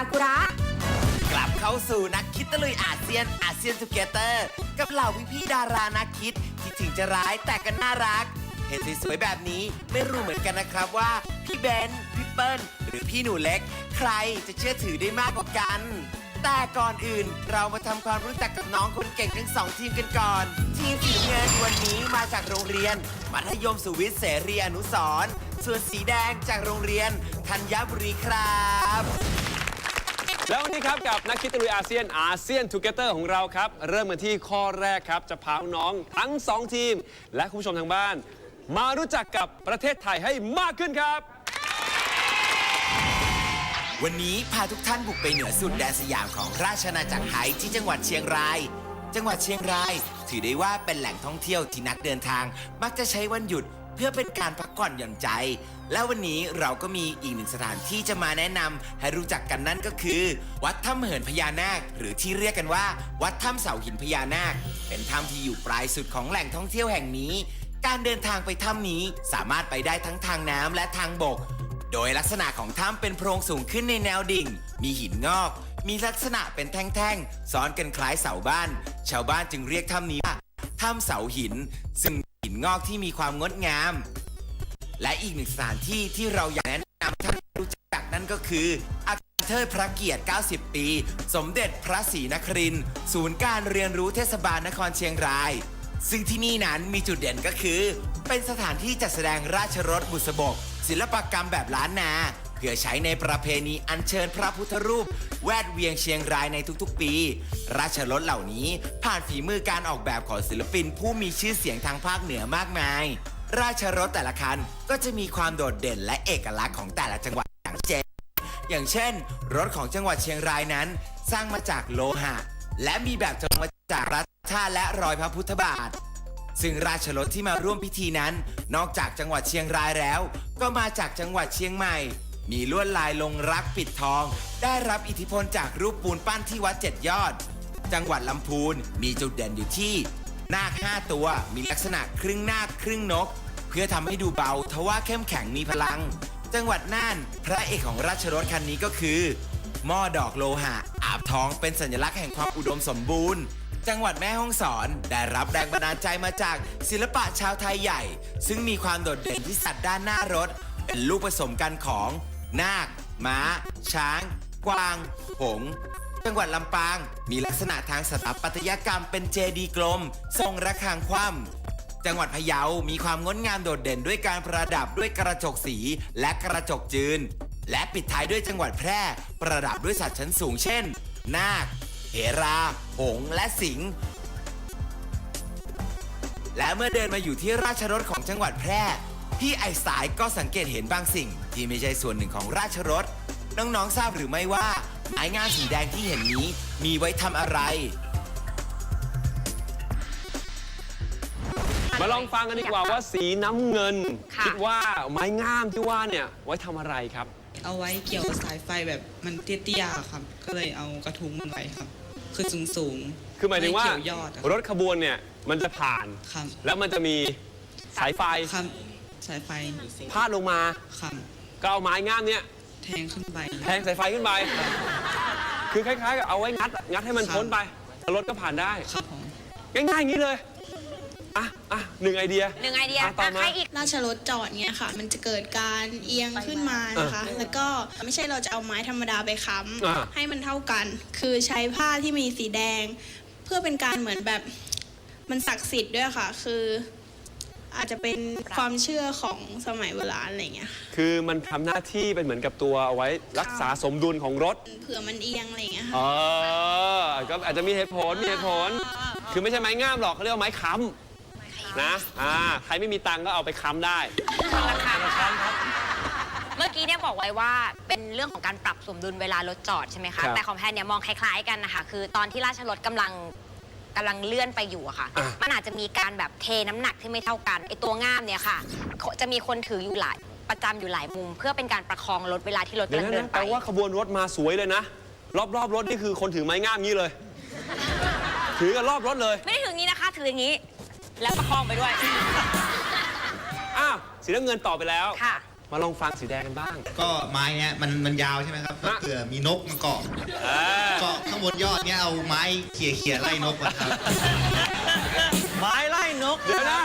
ากุระ กลับเข้าสู่นักคิดตะลุยอาเซียนอาเซียนทูเกเตอร์กับเหล่าพี่ๆดารานักคิดที่ถึงจะร้ายแต่ก็น่ารัก เห็นสวยๆแบบนี้ไม่รู้เหมือนกันนะครับว่า พี่เบนซ์พี่เปิ้ลหรือพี่หนูเล็ก ใครจะเชื่อถือได้มากกว่ากัน แต่ก่อนอื่นเรามาทำความรู้จักกับน้องคนเก่งทั้งสองทีมกันก่อน ทีมสีเงินวันนี้มาจากโรงเรียน มัธยมสุวิทย์เสรีอนุสรณ์ส่วนสีแดงจากโรงเรียนธัญบุรีครับ แล้ววันนี้ครับกับนักคิดตะลุยอาเซียนอาเซียนทูเกเตอร์ของเราครับ เริ่มกันที่ข้อแรกครับ จะพาน้องทั้ง 2 ทีม และคุณผู้ชมทางบ้าน มารู้จักกับประเทศไทยให้มากขึ้นครับ วันนี้พาทุกท่านบุกไปเหนือสุดแดนสยามของราชอาจักรไทยที่จังหวัดเชียงราย จังหวัดเชียงราย ถือได้ว่าเป็นแหล่งท่องเที่ยวที่นักเดินทาง มักจะใช้วันหยุด พื่อเป็นการพักผ่อนหย่อนใจ และวันนี้เราก็มีอีกหนึ่งสถานที่จะมาแนะนำให้รู้จักกันนั่นก็คือ วัดถ้ำเหินพญานาค หรือที่เรียกกันว่า วัดถ้ำเสาหินพญานาค เป็นถ้ำที่อยู่ปลายสุดของแหล่งท่องเที่ยวแห่งนี้ การเดินทางไปถ้ำนี้สามารถไปได้ทั้งทางน้ำและทางบก โดยลักษณะของถ้ำเป็นโพรงสูงขึ้นในแนวดิ่ง มีหินงอก มีลักษณะเป็นแท่งๆ ซ้อนกันคล้ายเสาบ้าน ชาวบ้านจึงเรียกถ้ำนี้ว่าถ้ำเสาหิน ซึ่ง งอกที่มีความงดงาม และอีกหนึ่งสถานที่ที่เราอยากแนะนำท่านรู้จักนั่นก็คืออาคารเทิดพระเกียรติ 90 ปี สมเด็จพระศรีนครินทร์ศูนย์การเรียนรู้เทศบาลนครเชียงราย ซึ่งที่นี่นั้นมีจุดเด่นก็คือ เป็นสถานที่จัดแสดงราชรถบุษบก ศิลปกรรมแบบล้านนา พื่อใช้ในประเพณีอัญเชิญพระพุทธรูป แวดเวียงเชียงรายในทุกๆ ปี ราชรถเหล่านี้ผ่านฝีมือการออกแบบของศิลปินผู้มีชื่อเสียงทางภาคเหนือมากมาย ราชรถแต่ละคันก็จะมีความโดดเด่นและเอกลักษณ์ของแต่ละจังหวัดอย่างเจนอย่างเช่น รถของจังหวัดเชียงรายนั้น สร้างมาจากโลหะ และมีแบบจำลองมาจากรัชชาและรอยพระพุทธบาทซึ่งราชรถที่มาร่วมพิธีนั้น นอกจากจังหวัดเชียงรายแล้ว ก็มาจากจังหวัดเชียงใหม่ มีลวดลายลงรักปิดทอง ได้รับอิทธิพลจากรูปปูนปั้นที่วัดเจ็ดยอด จังหวัดลำพูนมีจุดเด่นอยู่ที่ นาคห้าตัวมีลักษณะครึ่งนาคครึ่งนก เพื่อทำให้ดูเบาทว่าเข้มแข็งมีพลัง จังหวัดน่านพระเอกของราชรถคันนี้ก็คือหม้อดอกโลหะ อาบทองเป็นสัญลักษณ์แห่งความอุดมสมบูรณ์จังหวัดแม่ฮ่องสอน ได้รับแรงบันดาลใจมาจากศิลปะชาวไทยใหญ่ ซึ่งมีความโดดเด่นที่สัตว์ด้านหน้ารถ เป็นลูกผสมกันของ นาคม้า ช้าง กวาง หงส์จังหวัดลำปาง มีลักษณะทางสถาปัตยกรรมเป็นเจดีย์กลม ทรงระฆังคว่ำจังหวัดพะเยา มีความงดงามโดดเด่นด้วยการประดับด้วยกระจกสีและกระจกจืน และปิดท้ายด้วยจังหวัดแพร่ ประดับด้วยสัตว์ชั้นสูงเช่น นาค เหรา หงส์และสิงห์ และเมื่อเดินมาอยู่ที่ราชรถของจังหวัดแพร่ พี่ไอสายก็สังเกตเห็นบางสิ่ง ที่ไม่ใช่ส่วนหนึ่งของราชรถ น้องๆทราบหรือไม่ว่าไม้งามสีแดงที่เห็นนี้มีไว้ทำอะไร มาลองฟังกันดีกว่าว่าสีน้ำเงิน ค่ะ คิดว่าไม้งามที่ว่าเนี่ยไว้ทำอะไรครับ เอาไว้เกี่ยวสายไฟแบบมันเตี้ยๆอะครับ ก็เลยเอากระทุ้งมันไว้ครับ คือสูงสูงๆคือหมายถึงว่าไเกี่ยวยอดอะรถขบวนเนี่ยมันจะผ่าน ครับ แล้วมันจะมีสายไฟครับ สายไฟพาดลงมาครับก็เอาไม้งามเนี่ยแทงขึ้นไป แทงสายไฟขึ้นไป คือคล้ายๆกับเอาไว้งัดอะงัดให้มันครับพ้นไปแล้วรถก็ผ่านได้ ครับผมง่ายๆอย่างนี้เลยอะอะหนึ่งไอเดีย หนึ่งไอเดียะต่ออะมา ใครอีก ราชรถจอดเนี่ยค่ะ มันจะเกิดการเอียงขึ้นมานะคะ แล้วก็ไม่ใช่เราจะเอาไม้ธรรมดาไปค้อ่าำให้มันเท่ากัน คือใช้ผ้าที่มีสีแดง เพื่อเป็นการเหมือนแบบมันศักดิ์สิทธิ์ด้วยค่ะ คือ อาจจะเป็นความเชื่อของสมัยโบราณอะไรเงี้ยคือมันทำหน้าที่เป็นเหมือนกับตัวเอาไว้รักษาสมดุลของรถเผื่อมันเอียงอะไรเงี้ยค่ะเออก็อาจจะมีเหตุผลมีเหตุผล คือไม่ใช่ไม้งามหรอกเขาเรียกว่าไม้ค้ำนะอ่าใครไม่มีตังค์ก็เอาไปค้ำได้ ราคาเมื่อกี้เนี่ยบอกไว้ว่าเป็นเรื่องของการปรับสมดุลเวลารถจอดใช่ไหมครัคะ บแต่ของแพนเนี่ยมองคล้ายๆกันนะคะ คือตอนที่ราชรถกำลัง กำลังเลื่อนไปอยู่อะค่ะ อะ มันอาจจะมีการแบบเทน้ำหนักที่ไม่เท่ากันไอตัวง่ามเนี่ยค่ะจะมีคนถืออยู่หลายประจำอยู่หลายมุม เพื่อเป็นการประคองรถเวลาที่รถเดี๋ยวกำลังเดินะนแปไปลว่าขบวนรถมาสวยเลยนะรอบๆรถนี่คือคนถือไม้งามงี้เลย ถือกันรอบรถเลยไม่ได้ถืออย่างนี้นะคะ ถืออย่างนี้ แล้วประคองไปด้วย อ้าวสีน้ำเงินต่อไปแล้ว ค่ะ มาลองฟังสีแดงกันบ้าง ก็ไม้เนี้ยมันมันยาวใช่ไหมครับฮะเผื่อมีนกมาเกาะอ่าเกาะข้างบนยอดเนี้ยเอาไม้เขี่ยเขี่ยไล่นกอะครับไม้ไล่นกเดี๋ยวนะ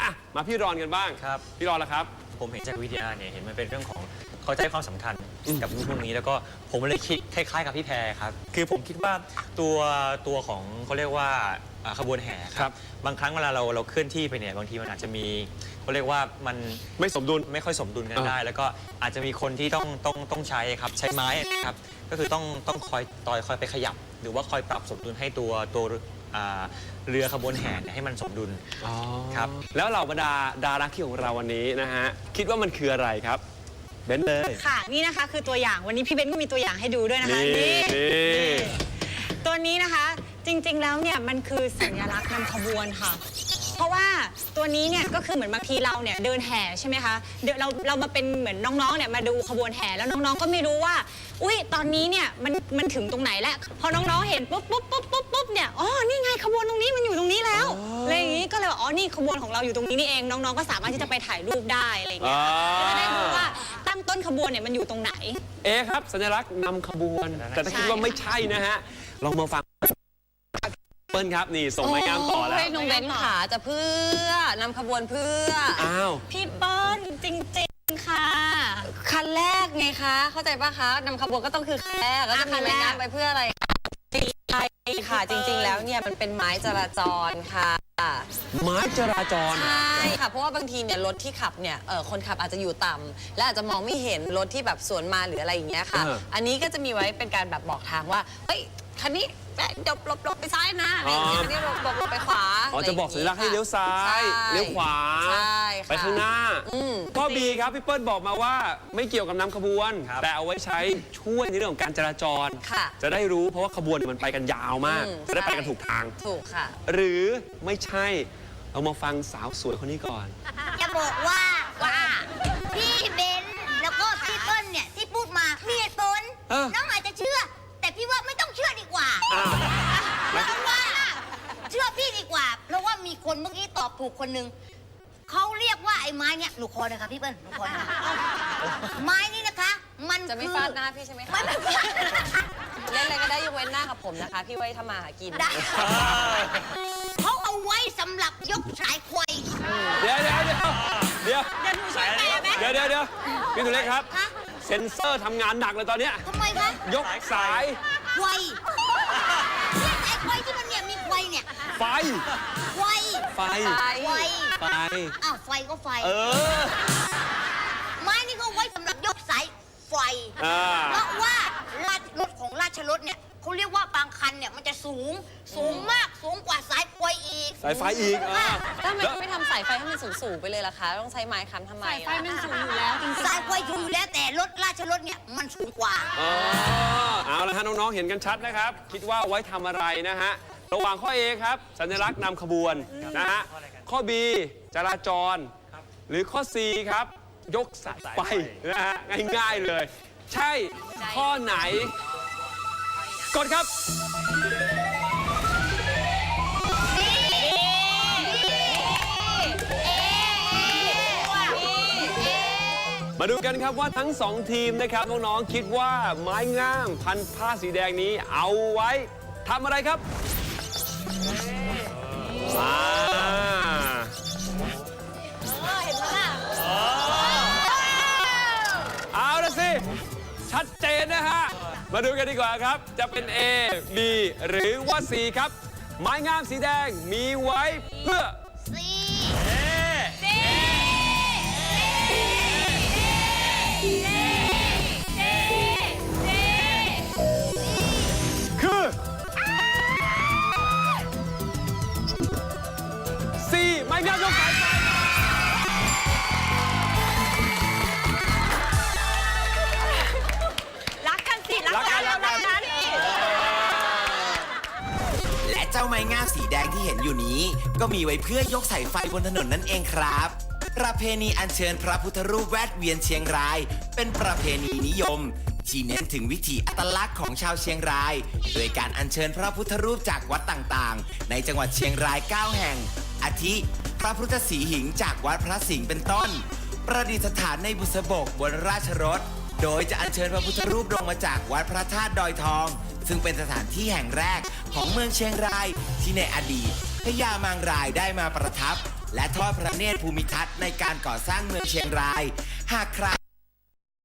อะมาพี่รอนกันบ้างครับ พี่รอนละครับ ผมเห็นจากวิทยาเนี่ยเห็นมันเป็นเรื่องของเข้าใจความสำคัญกับพวกนี้แล้วก็ผมเลยคิดคล้ายๆ กับพี่แพรครับ คือผมคิดว่าตัวตัวของเขาเรียกว่า อ่าขบวนแห่ครับ บางครั้งเวลาเราเราเคลื่อนที่ไปเนี่ยบางทีมันอาจจะมีเขาเรียกว่ามันไม่สมดุล ไม่ค่อยสมดุลกันอ่าได้ แล้วก็อาจจะมีคนที่ต้องต้องต้องใช้ครับใช้ไม้ครับก็คือต้องต้องคอยต่อยคอยไปขยับ หรือว่าคอยปรับสมดุลให้ตัวตัวอ่าเรือขบวนแห่เนี่ยให้มันสมดุลครับแล้วเหล่าบรรดาดาราคิวของเราวันนี้นะฮะคิดว่ามันคืออะไรครับเบนซ์เลย ค่ะ นี่นะคะคือตัวอย่างวันนี้พี่เบนก็มีตัวอย่างให้ดูด้วยนะคะนี่นี่ตัวนี้นะคะ จริงๆ แล้วเนี่ยมันคือสัญลักษณ์นำขบวนค่ะ เพราะว่าตัวนี้เนี่ยก็คือเหมือนบางทีเราเนี่ยเดินแห่ใช่ไหมคะเดี๋ยวเราเรามาเป็นเหมือนน้องๆ เนี่ยมาดูขบวนแห่แล้วน้องๆ ก็ไม่รู้ว่า อุ้ยตอนนี้เนี่ยมันมันถึงตรงไหนแล้ว พอน้องๆ เห็นปุ๊บปุ๊บปุ๊บปุ๊บปุ๊บเนี่ย อ๋อ นี่ไงขบวนตรงนี้มันอยู่ตรงนี้แล้วอะไรอย่างนี้ก็เลยว่าอ๋อ นี่ขบวนของเราอยู่ตรงนี้นี่เอง น้องๆ ก็สามารถที่จะไปถ่ายรูปได้อะไรอย่างเงี้ยอ่าก็จะได้รู้ว่าตั้งต้นขบวนเนี่ยมันอยู่ตรงไหน เอะครับ สัญลักษณ์นำขบวน แต่ถ้าคิดว่าไม่ใช่นะฮะ ลองมาฟัง เปิ้ลครับนี่ส่งไม้งามต่อแล้วโยน้องเบนขาจะเพื่อนำขบวนเพื่ออ้าว พี่เปิ้ลจริงๆค่ะ คันแรกไงคะ เข้าใจปะคะนำขบวนก็ต้องคือคันแรกแล้วจะมีไม้งามไปเพื่ออะไรใช่ค่ะ จริงๆแล้วเนี่ยมันเป็นไม้จราจรค่ะ ไม้จราจร ใช่ค่ะ เพราะว่าบางทีเนี่ยรถที่ขับเนี่ยเออคนขับอาจจะอยู่ต่ำและอาจจะมองไม่เห็นรถที่แบบสวนมาหรืออะไรอย่างเงี้ยค่ะ เอออันนี้ก็จะมีไว้เป็นการแบบบอกทางว่าเฮ้ย คันนี้เดี๋ยวหลบหลบไปซ้ายนะอะไรอย่างเงี้ยคันนี้หลบหลบหลบไปขวาอ๋อจะบอกสัญลักษณ์ให้เลี้ยวซ้าย ใช่เลี้ยวขวา ใช่ค่ะ ไปข้างหน้าอืม ข้อบีครับพี่เปิ้ลบอกมาว่าไม่เกี่ยวกับนำขบวนครับแต่เอาไว้ใช้ช่วยในเรื่องของการจราจร ค่ะ จะได้รู้เพราะว่าขบวนเนี่ยมันไปกันยาวมาก อืมจะได้ไปใช่กันถูกทาง ถูกค่ะ หรือไม่ใช่เรามาฟังสาวสวยคนนี้ก่อน จะบอกว่าว่าพี่เบนซ์แล้วก็พี่เปิ้ลเนี่ยที่พูดมามีเหตุผลเออ น้องอาจจะเชื่อ อดีกว่าอ้าวเพราะว่าเชื่อพี่ดีกว่า เพราะว่ามีคนเมื่อกี้ตอบถูกคนหนึ่งเขาเรียกว่าไอ้ไม้เนี่ยหนูคอนะคะพี่เปิ้ลหนูคอนะคะไม้นี่นะคะ มันจะไม่คือฟาดหน้าพี่ใช่ไหมคะไม่ไม่ฟาดเล่นอะไรก็ได้ยกเว้นหน้ากับผมนะคะ พี่ไว้ทำมาหากินได้เขาเอาไว้สำหรับยกสายควายเดี๋ยวเดี๋ยวเดี๋ยวเดี๋ยวเดี๋ยวหนูช่วยแปลไหมเดี๋ยวเดี๋ยวเดี๋ยวพี่ตุเล็กครับฮะเซ็นเซอร์ทำงานหนักเลยตอนเนี้ยทำไมคะยกสายควายเนี่ยายเนี่ยไฟควายไฟควายไฟ อ้าวไฟก็ไฟ เออ ไม้นี่เขาไว้สำหรับยกสายไฟ อ่า เพราะว่าราชรถของราชรถเนี่ยเขาเรียกว่าบางคันเนี่ยมันจะสูงสูงมากสูงกว่าสายไฟอีกสายไฟอีกอ่า ทำไมไม่ทำสายไฟให้มันสูงๆไปเลยล่ะคะ ต้องใช้ไม้ค้ำทำไมสายไฟล่ะมันสูงอยู่แล้วจริงสายไฟสูงอยู่แล้วแต่รถราชรถเนี่ยมันสูงกว่า อ๋อเอาละฮะน้อง ๆ เห็นกันชัดนะครับ คิดว่าไว้ทำอะไรนะฮะ ระหว่างข้อ A ครับ สัญลักษณ์นำขบวนนะฮะข้อ B จราจร หรือข้อ C ครับ ยกสายไฟนะฮะง่ายๆเลย ใช่ข้อไหน กดครับ มาดูกันครับว่าทั้งสองทีมนะครับน้องๆคิดว่าไม้งามพันผ้าสีแดงนี้เอาไว้ทำอะไรครับ มาเอาละสิ ชัดเจนนะฮะ มาดูกันดีกว่าครับ จะเป็น A B หรือว่า C ครับ ไม้งามสีแดงมีไว้เพื่อามสีแดงที่เห็นอยู่นี้ ก็มีไว้เพื่อยกสายไฟบนถนนนั่นเองครับ ประเพณีอัญเชิญพระพุทธรูปแวดเวียนเชียงราย เป็นประเพณีนิยมที่เน้นถึงวิถีอัตลักษณ์ของชาวเชียงราย โดยการอัญเชิญพระพุทธรูปจากวัดต่างๆ ในจังหวัดเชียงราย 9 แห่ง อาทิ พระพุทธสีหิงจากวัดพระสิงห์เป็นต้น ประดิษฐานในบุษบกบนราชรถ โดยจะอัญเชิญพระพุทธรูปลงมาจากวัดพระธาตุดอยทอง ซึ่งเป็นสถานที่แห่งแรกของเมืองเชียงราย ที่ในอดีตพญามางรายได้มาประทับ และทอดพระเนตรภูมิทัศน์ในการก่อสร้างเมืองเชียงราย หากใคร